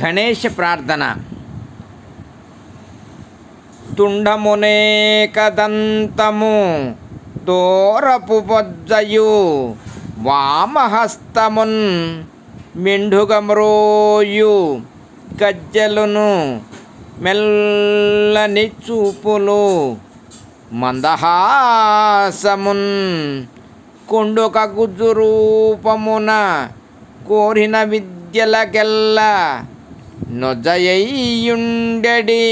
గణేష ప్రార్థన. తుండమునేకదంతము దూరపు బొజ్జయు వామహస్తమున్ మెండుగమ్రోయు గజ్జలును మెల్లని చూపులు మందహాసమున్ కొండుక గుజ్జు రూపమున కోరిన విద్యలకెల్లా. నొజ్జయ్యుండెడి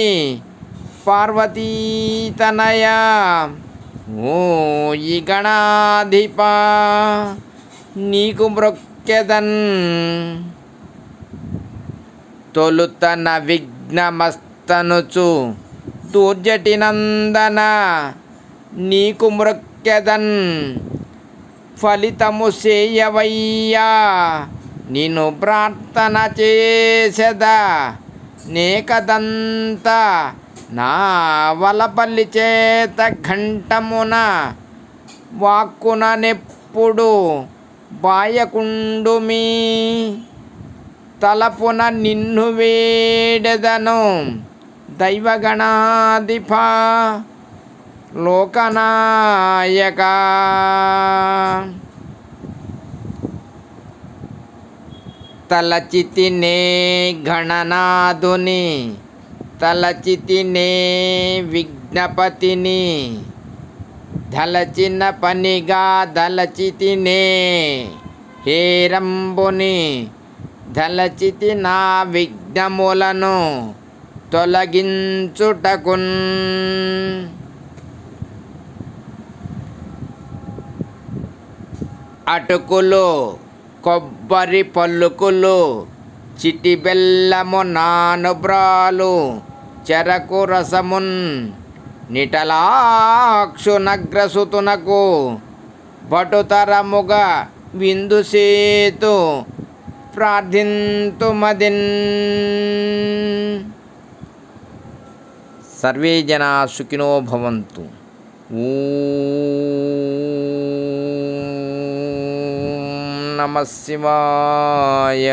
పార్వతీతనయ ఓ ఈ గణాధిప నీకు మ్రొక్కెదన్ తొలుతన విఘ్నమస్తనుచు దూర్జటి నందన నీకు మ్రొక్కెదన్ ఫలితము చేయవయ్యా నిన్ను ప్రార్థన చేసెదా? నేకదంత నా వలపల్లి చేత ఘంటమున వాక్కున నెప్పుడు బాయకుండుమి. తలపున నిన్ను వేడెదను దైవగణాధిప లోకనాయక. తలచితినే గణనాథుని తలచితినే విఘ్నపతిని దలచిన పనిగా దలచితినే హేరంబుని దలచితి నా విఘ్నములను తొలగించుటకున్. అటుకులు కొబ్బరి పల్లుకులు చిటి బెల్లము నానుబ్రాలు చెరకు రసమున్ నిటలాక్షు నగ్రసుతునకు భటుతరముగా విందుసేతు ప్రార్థింతుమదిన్ సర్వే జనా సుఖినో భవంతు. ఊ నమ శివాయ